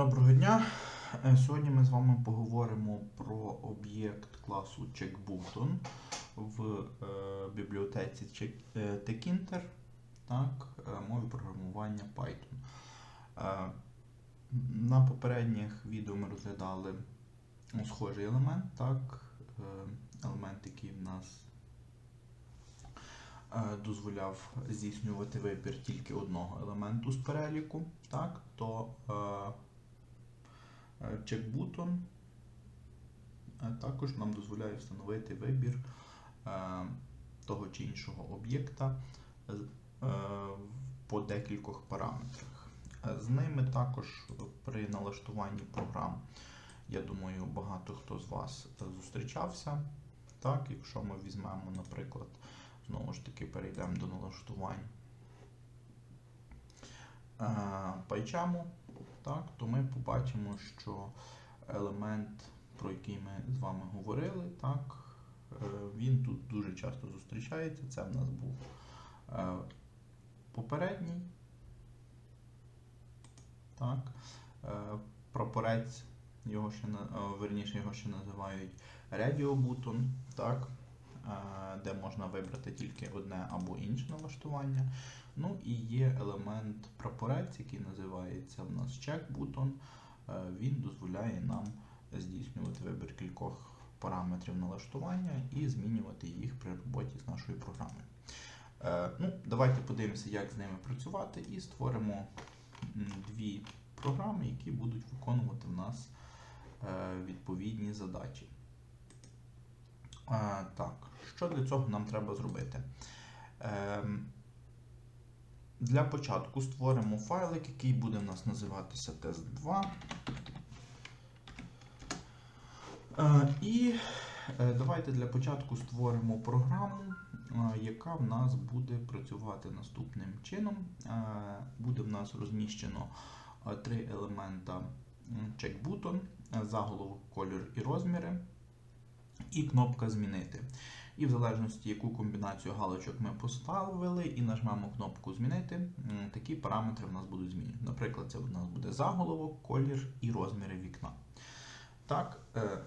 Доброго дня. Е, Сьогодні ми з вами поговоримо про об'єкт класу CheckButton в е, бібліотеці Check- е, так, мові програмування Python. На попередніх відео ми розглядали схожий елемент, так, елемент, який в нас дозволяв здійснювати вибір тільки одного елементу з переліку, так, то checkbutton е, також нам дозволяє встановити вибір е, того чи іншого об'єкта е, по декількох параметрах. Е, З ними також при налаштуванні програм, я думаю, багато хто з вас е, зустрічався. Так, якщо ми візьмемо, наприклад, знову ж таки перейдемо до налаштувань е, PyCharm, так, то ми побачимо, що елемент, про який ми з вами говорили, так, е, він тут дуже часто зустрічається. Це в нас був е, попередній. Так, е, прапорець, його ще, верніше його ще називають Button, так, де можна вибрати тільки одне або інше налаштування. Ну і є елемент прапорець, який називається в нас check button. Е, Він дозволяє нам здійснювати вибір кількох параметрів налаштування і змінювати їх при роботі з нашою програмою. Е, Ну, давайте подивимося, як з ними працювати, і створимо дві програми, які будуть виконувати в нас е, відповідні задачі. Е, Так, що для цього нам треба зробити? Ем, Для початку створимо файлик, який буде в нас називатися test2. Е, І е, давайте для початку створимо програму, яка в нас буде працювати наступним чином. Буде в нас розміщено три елемента check-button, заголовок, колір і розміри, і кнопка Змінити. І в залежності, яку комбінацію галочок ми поставили і нажмемо кнопку Змінити, такі параметри в нас будуть змінені. Наприклад, це у нас буде заголовок, колір і розміри вікна. Так, е,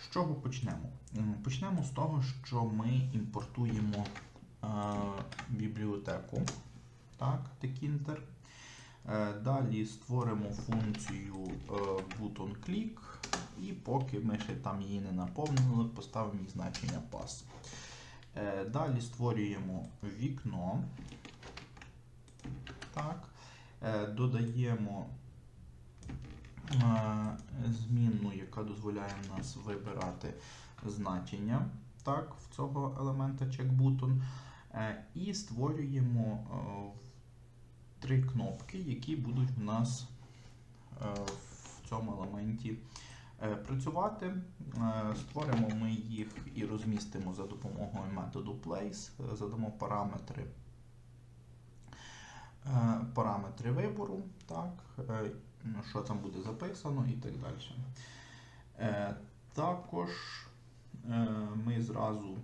з чого почнемо? Почнемо з того, що ми імпортуємо е, бібліотеку так, Tkinter. Е, Далі створимо функцію button click, і поки ми ще там її не наповнили, поставимо їй значення pass. Е, Далі створюємо вікно. Так. Е, Додаємо е, змінну, яка дозволяє нас вибирати значення так, в цього елемента checkbutton. І створюємо три кнопки, які будуть в нас в цьому елементі працювати. Е, Створимо ми їх і розмістимо за допомогою методу place, Е, задамо параметри. е, Параметри вибору, так, е, ну, що там буде записано і так далі. Е, Також е, ми зразу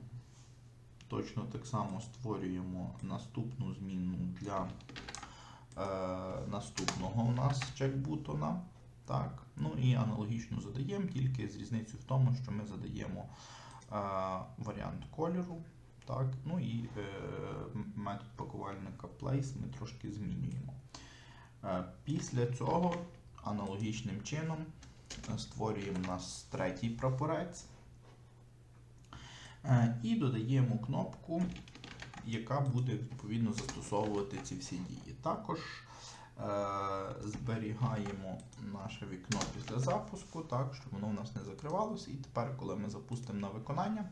точно так само створюємо наступну зміну для е, наступного у нас чекбутона. Так, ну і аналогічно задаємо, тільки з різницею в тому, що ми задаємо е, варіант кольору. Так, ну і е, метод пакувальника place ми трошки змінюємо. Е, після цього аналогічним чином е, створюємо у нас третій прапорець. Е, І додаємо кнопку, яка буде відповідно застосовувати ці всі дії. Також зберігаємо наше вікно після запуску, так, щоб воно у нас не закривалося. І тепер, коли ми запустимо на виконання,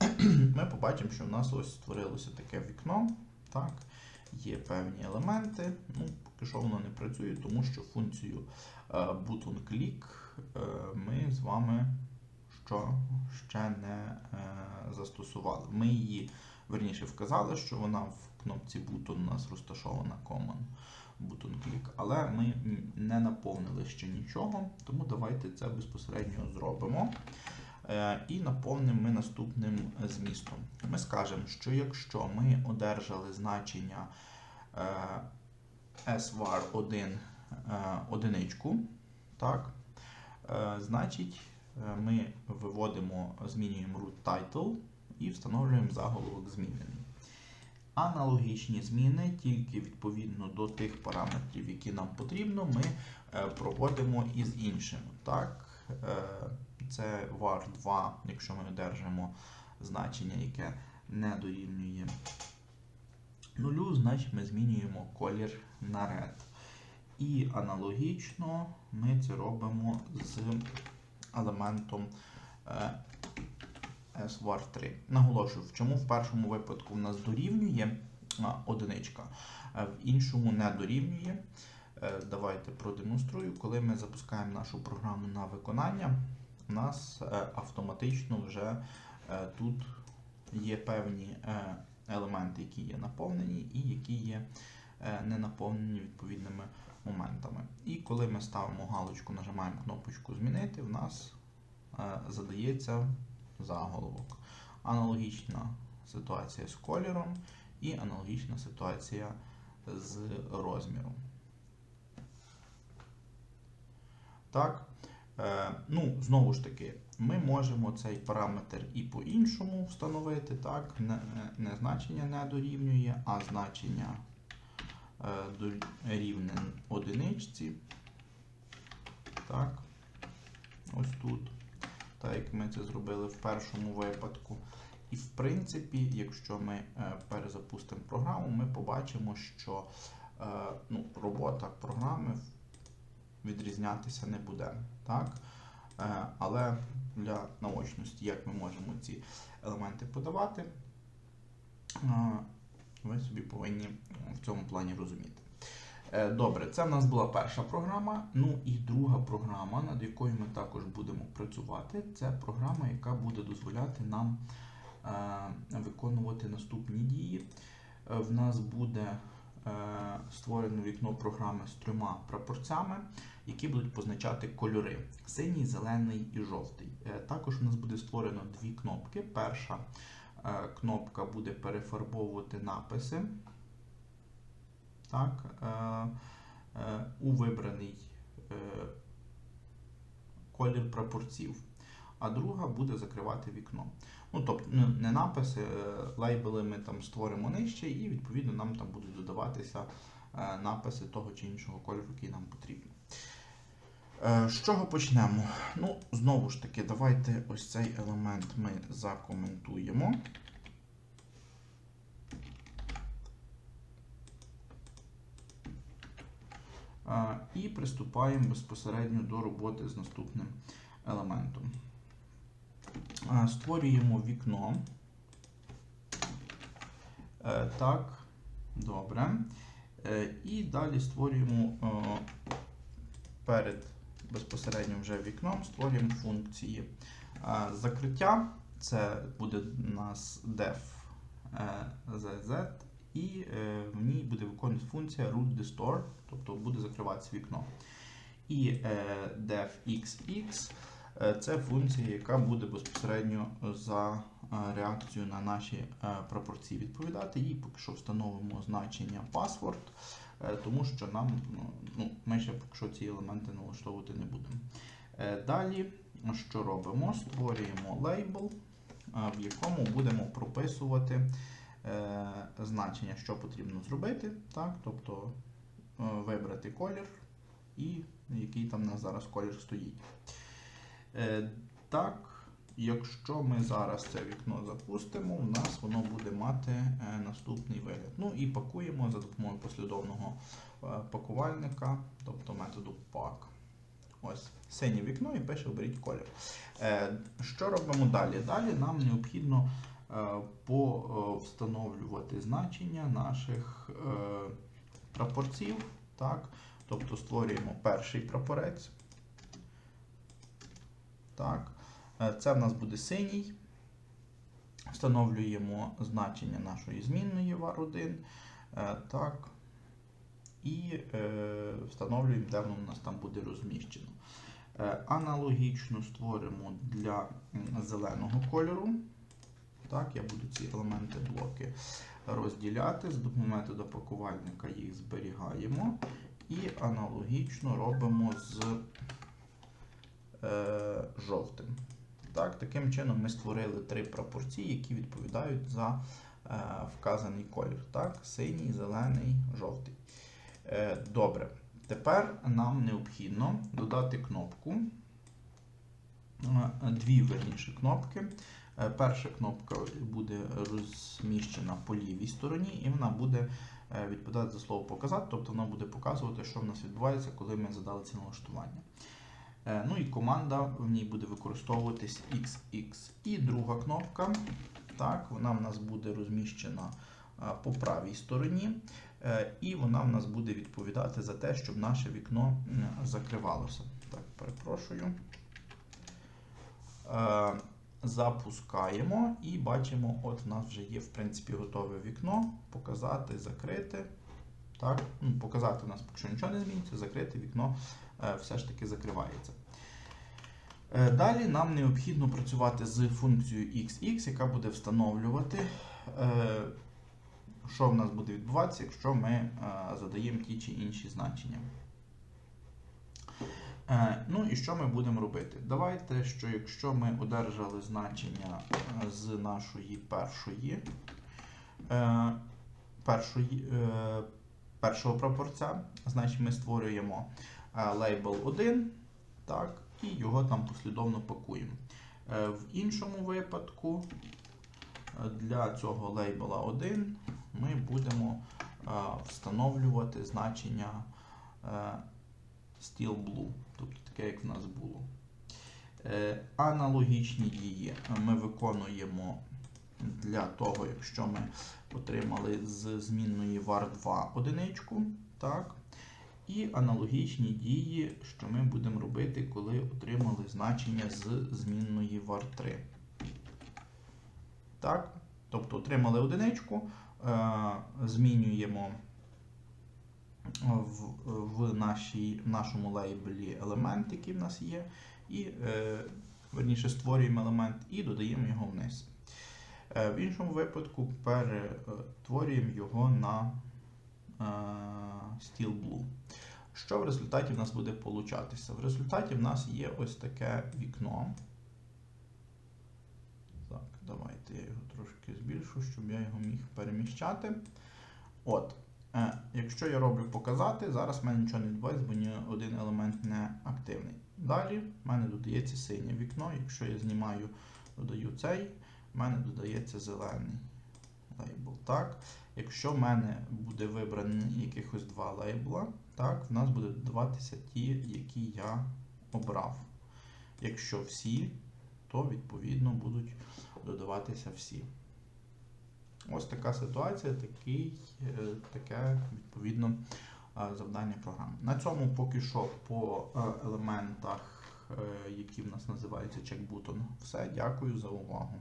ми побачимо, що у нас ось створилося таке вікно. Так, є певні елементи. Ну, поки що воно не працює, тому що функцію е, button click е, ми з вами що ще не е, застосували. Ми її верніше вказали, що вона в кнопці Button у нас розташована Common Click, але ми не наповнили ще нічого, тому давайте це безпосередньо зробимо. Е, І наповнимо ми наступним змістом. Ми скажемо, що якщо ми одержали значення е, SVAR1 е, одиничку, Так? Значить, ми виводимо, змінюємо root title і встановлюємо заголовок змінений. Аналогічні зміни, тільки відповідно до тих параметрів, які нам потрібно, ми е, проводимо із іншими. Так? Е, Це var 2, якщо ми одержимо значення, яке не дорівнює нулю, значить ми змінюємо колір на red. І аналогічно ми це робимо з елементом е, SVAR3. Наголошую, в чому в першому випадку в нас дорівнює одиничка, в іншому не дорівнює. Е, Давайте продемонструю. Коли ми запускаємо нашу програму на виконання, у нас е, автоматично вже е, тут є певні елементи, які є наповнені, і які є не наповнені відповідними моментами. І коли ми ставимо галочку, нажимаємо кнопочку Змінити, в нас задається заголовок. Аналогічна ситуація з кольором і аналогічна ситуація з розміром. Так. Е, ну, знову ж таки, ми можемо цей параметр і по-іншому встановити. Так? Не, значення не дорівнює, а значення е, дорівне одиничці. Так. Ось тут. Так як ми це зробили в першому випадку. І в принципі, якщо ми е, перезапустимо програму, ми побачимо, що е, ну, робота програми відрізнятися не буде. Так? Е, але для наочності, як ми можемо ці елементи подавати, ви собі повинні в цьому плані розуміти. Е, Добре, це в нас була перша програма. Ну і друга програма, над якою ми також будемо працювати, це програма, яка буде дозволяти нам е, виконувати наступні дії. Е, В нас буде створено вікно програми з трьома прапорцями, які будуть позначати кольори: синій, зелений і жовтий. Також у нас буде створено дві кнопки. Перша кнопка буде перефарбовувати написи так, е, е, у вибраний е, колір прапорців, а друга буде закривати вікно. Ну, тобто, ну, не написи, лейбели ми там створимо нижче, і відповідно нам там будуть додаватися написи того чи іншого кольору, який нам потрібен. З чого почнемо? Ну, знову ж таки, давайте ось цей елемент ми закоментуємо. І приступаємо безпосередньо до роботи з наступним елементом. Створюємо вікно. Е, Так, добре. Е, І далі створюємо е, перед безпосередньо вже вікном, створюємо функції закриття. Це буде у нас def zz, і е, в ній буде виконувати функція root distort, тобто буде закриватися вікно. І е, def xx е, це функція, яка буде безпосередньо за реакцію на наші пропорції відповідати. Їй поки що встановимо значення password, тому що нам ну, ну, ми ще поки що ці елементи налаштовувати не будемо. Далі, що робимо? Створюємо лейбл, в якому будемо прописувати значення, що потрібно зробити. Так? Тобто е, вибрати колір і який там у нас зараз колір стоїть. Е, так, якщо ми зараз це вікно запустимо, у нас воно буде мати е, наступний вигляд. Ну і пакуємо за допомогою послідовного е, пакувальника, тобто методу pack. Ось синє вікно і пише оберіть колір. Е, що робимо далі? Далі нам необхідно е, повстановлювати значення наших е, прапорців. Так? Тобто створюємо перший прапорець. Так. Е, Це в нас буде синій. Встановлюємо значення нашої змінної var1. Е, Так. І е, встановлюємо, де воно у нас там буде розміщено. Е, аналогічно створимо для зеленого кольору. Так, я буду ці елементи блоки розділяти. Допомогою методу пакувальника їх зберігаємо. І аналогічно робимо з жовтим. Так, таким чином ми створили три прапорці, які відповідають за е, вказаний колір. Так, синій, зелений, жовтий. Е, добре. Тепер нам необхідно додати кнопку. Е, Дві верніше кнопки. Е, Перша кнопка буде розміщена по лівій стороні, і вона буде е, відповідати за слово показати, тобто вона буде показувати, що в нас відбувається, коли ми задали ці налаштування. Е, Ну і команда в ній буде використовуватись XX. І друга кнопка, так, вона в нас буде розміщена по правій стороні, і вона в нас буде відповідати за те, щоб наше вікно закривалося. Так, перепрошую. Запускаємо і бачимо, от в нас вже є в принципі готове вікно. Показати, закрити. Так, ну, показати у нас, якщо нічого не зміниться, закрити вікно е, все ж таки закривається. Е, Далі нам необхідно працювати з функцією XX, яка буде встановлювати, е, що в нас буде відбуватися, якщо ми задаємо ті чи інші значення. Е, Ну і що ми будемо робити? Давайте, що якщо ми одержали значення е, з нашої першої, е, першої першого прапорця, значить ми створюємо лейбл 1, так, і його там послідовно пакуємо. В іншому випадку для цього лейбла 1 ми будемо встановлювати значення Steel Blue, тобто таке, як в нас було. Е, Аналогічні дії ми виконуємо для того, якщо ми отримали з змінної var2 одиничку. Так? І аналогічні дії, що ми будемо робити, коли отримали значення з змінної var3. Так? Тобто отримали одиничку, е, змінюємо в, в нашій, нашому лейблі елемент, який в нас є, і е, верніше створюємо елемент і додаємо його вниз. Е, в іншому випадку перетворюємо його на е, Steel Blue. Що в результаті в нас буде получатися? В результаті в нас є ось таке вікно. Так, давайте я його трошки збільшу, щоб я його міг переміщати. От. Е, Якщо я роблю показати, зараз в мене нічого не відбувається, бо ні один елемент не активний. Далі в мене додається синє вікно. Якщо я знімаю, додаю цей, в мене додається зелений лейбл. Так? Якщо в мене буде вибрані якихось два лейбла, так, в нас буде додаватися ті, які я обрав. Якщо всі, то відповідно будуть додаватися всі. Ось така ситуація, такий, е, таке відповідно е, завдання програми. На цьому поки що по е, елементах, які в нас називаються чекбутон, все. Дякую за увагу.